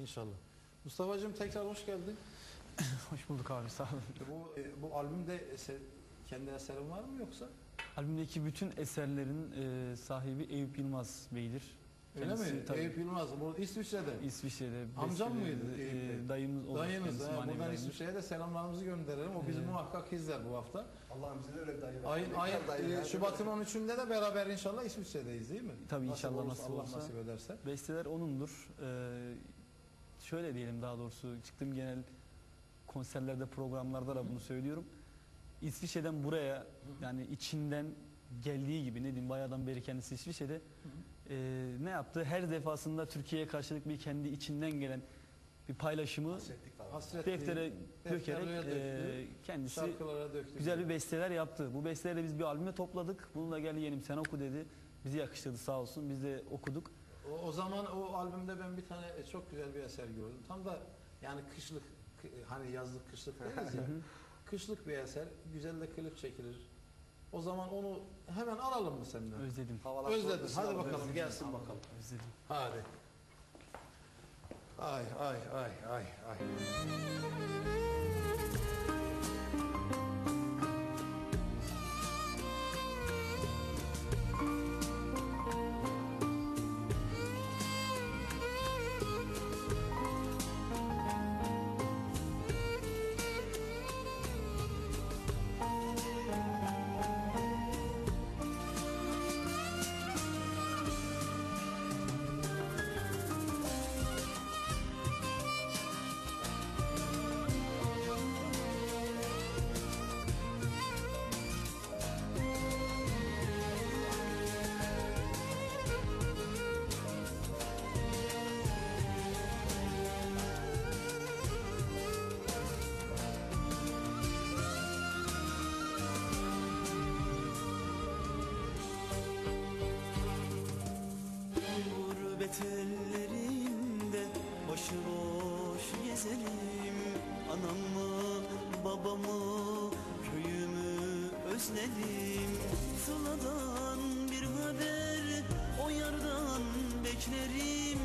İnşallah. Mustafa'cığım tekrar hoş geldin. Hoş bulduk abi sağ olun. Bu e, bu albümde eser, kendi eserin var mı yoksa? Albümdeki bütün eserlerin e, sahibi Eyüp Yılmaz Bey'dir. Öyle Kendisi mi? tabii Eyüp Yılmaz. Bu İsviçre'de. İsviçre'de. Amcam mıydı? E, dayımız olur. Dayınız. manevi buradan dayımız. İsviçre'ye de selamlarımızı gönderelim. O bizi Evet. muhakkak izler bu hafta. Allah'ım bize de öyle dayı ayın, kadar dayı e. Şubat'ın 13'ünde de beraber inşallah İsviçre'deyiz değil mi? Tabii Nasip inşallah olursa, nasip Allah olsa. nasip ederse. Besteler onundur. E, şöyle diyelim daha doğrusu çıktığım genel konserlerde programlarda da bunu söylüyorum. İsviçre'den buraya yani içinden geldiği gibi ne diyeyim bayağıdan beri kendisi İsviçre'de e, ne yaptı? Her defasında Türkiye'ye karşılık bir kendi içinden gelen bir paylaşımı Hasretlik. Hasret deftere defterlere dökerek döktü, e, kendisi şarkılara döktü. güzel bir besteler yaptı. Bu besteleri biz bir albüme topladık. Bununla gel yeğenim sen oku dedi. Bizi yakıştırdı sağ olsun. Biz de okuduk. O, o zaman o albümde ben bir tane e, çok güzel bir eser gördüm. Tam da yani kışlık kı- hani yazlık kışlık deriz ya. kışlık bir eser. Güzel de klip çekilir. O zaman onu hemen alalım mı seninle? Özledim. Havalar Özledim. Hadi bakalım özledim. gelsin bakalım. Özledim. Hadi. Ay ay ay ay ay. Gurbet ellerinde başıboş gezelim. Anamı, babamı, köyümü özledim. Sıla'dan bir haber, o yardan beklerim.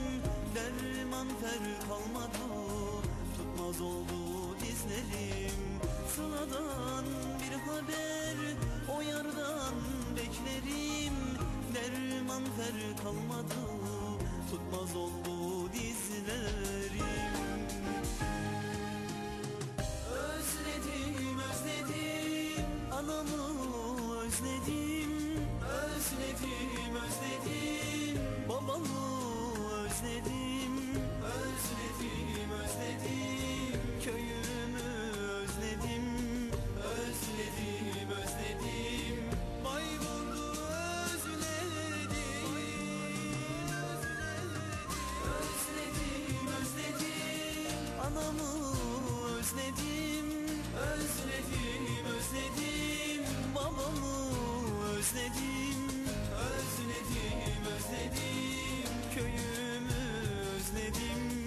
Derman fer kalmadı, tutmaz oldu dizlerim Sıla'dan bir haber, o yardan beklerim. Derman fer kalmadı Tutmaz özledim Özledim özledim. Babamı özledim Özledim özledim. Köyümü özledim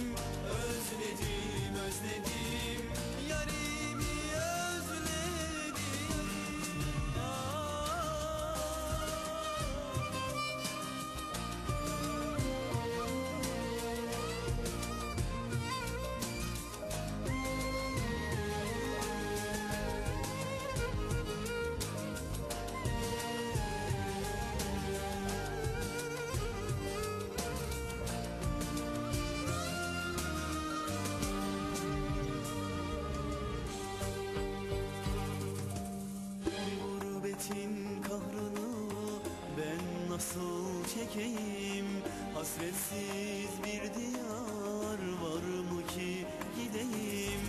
nasıl çekeyim? Hasretsiz bir diyar var mı ki gideyim?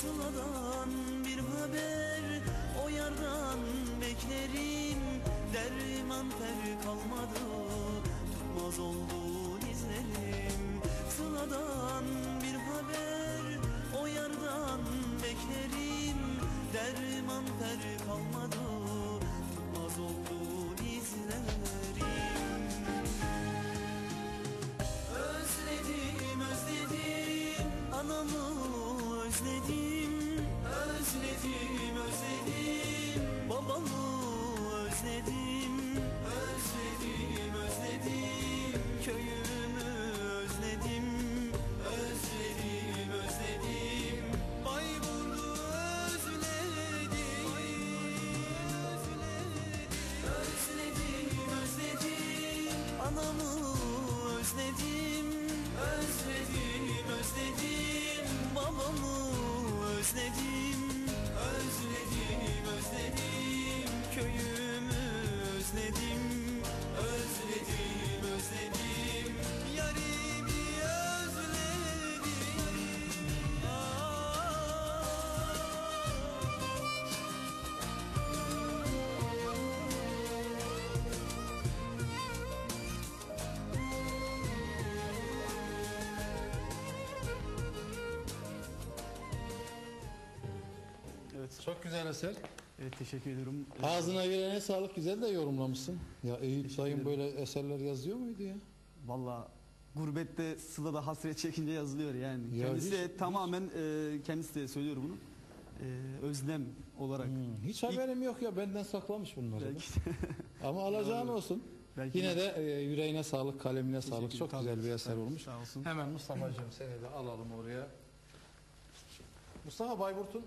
Sıla'dan bir haber o yardan beklerim. Derman fer kalmadı tutmaz oldu dizlerim Sıla'dan bir haber o yardan beklerim. Derman fer özledim Çok güzel eser. Evet teşekkür ediyorum. Ağzına yüreğine sağlık güzel de yorumlamışsın. Ya Eyüp Teşekkür Sayın ederim. böyle eserler yazıyor muydu ya? Valla gurbette sılada hasret çekince yazılıyor yani. Ya kendisi hiç- de tamamen e, kendisi de söylüyor bunu. E, özlem olarak. Hmm, hiç haberim yok ya benden saklamış bunları. Belki Ama alacağın olsun. belki Yine de e, yüreğine sağlık, kalemine sağlık. Teşekkür Çok ederim. güzel bir eser tabii. olmuş. Sağ olsun. Hemen Mustafa'cığım seni de alalım oraya. Mustafa Bayburt'un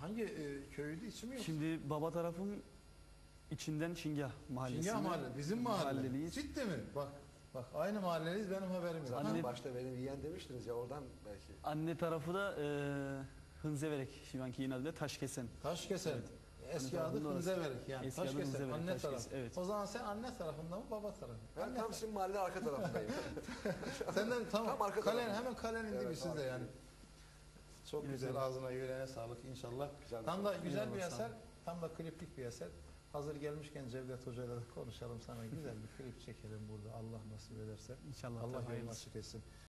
hangi e, köyüydü ismi yok? Şimdi baba tarafım içinden Çingah mahallesi. Çingah Mahalle, bizim mahalle. Mahalleliyiz. Ciddi mi? Bak, bak aynı mahalleliyiz benim haberim yok. Zaten Anne- başta benim yeğen demiştiniz ya oradan belki. Anne tarafı da e, Hınzeverek şu anki yine adıyla Taşkesen. Taşkesen. Eski Anne adı tarafında orası. Hınzeverik yani. Eski adı Taşkesen, Hınzeverik, anne Taşkesen, tarafı. evet. O zaman sen anne tarafında mı baba tarafı? Ben Anne tam sizin mahalle arka tarafındayım. Senden tam, Tam arka kalen, tarafı. hemen kalenin Evet, dibi sizde harika. yani. Çok Evet, güzel evet. ağzına yüreğine sağlık inşallah. Güzel Tam da güzel bir eser, tam da kliplik bir eser. Hazır gelmişken Cevdet Hoca'yla da konuşalım sana. Güzel bir klip çekelim burada Allah nasip ederse. İnşallah. Allah yolunu açık etsin.